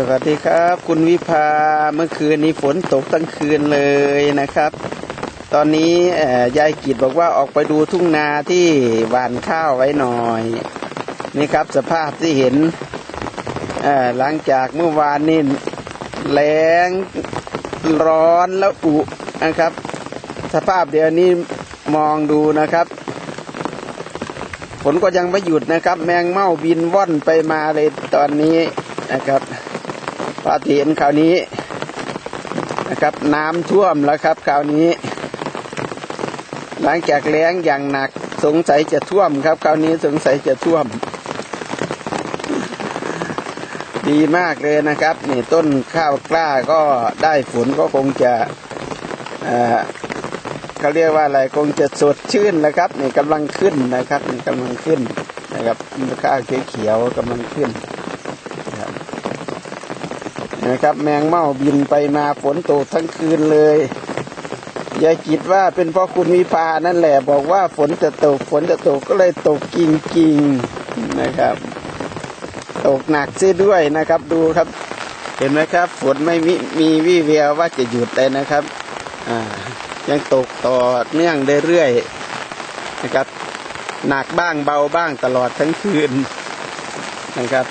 สวัสดีครับ คุณวิภาเมื่อคืนนี้ฝนตกทั้งคืนเลยนะครับ ตอนนี้ยายกิจบอกว่าออกไปดูทุ่งนาที่หว่านข้าวไว้หน่อยนี่ครับสภาพที่เห็นหลังจากเมื่อวานนี่แรงร้อนแล้วอุนะครับ สภาพเดี๋ยวนี้มองดูนะครับฝนก็ยังไม่หยุดนะครับ แมงเม่าบินว่อนไปมาเลยตอนนี้นะครับ พอเห็นคราวนี้นะครับ น้ำท่วมแล้วครับคราวนี้ หลังจากแล้งอย่างหนักสงสัยจะท่วมครับ คราวนี้สงสัยจะท่วม ดีมากเลยนะครับ นี่ต้นข้าวกล้าก็ได้ฝนก็คงจะเอ่อเขาเรียกว่าอะไรคงจะสดชื่นนะครับนี่กำลังขึ้นนะครับนี่กำลังขึ้นนะครับข้าวเขียวๆกำลังขึ้นนะครับ นะครับ แมงเม่าบินไปมาฝนตกทั้งคืนเลยยายกิดว่าเป็นเพราะคุณวิภานั่นแหละบอกว่าฝนจะตกฝนจะตกก็เลยตกกิ่งกิ่งนะครับ ตกหนักเสียด้วยนะครับดูครับ เห็นไหมครับ ฝนไม่มีมีวี่แววว่าจะหยุดเลยนะครับอ่ายังตกต่อเนื่องเรื่อยๆนะครับ หนักบ้างเบาบ้างตลอดทั้งคืนนะครับ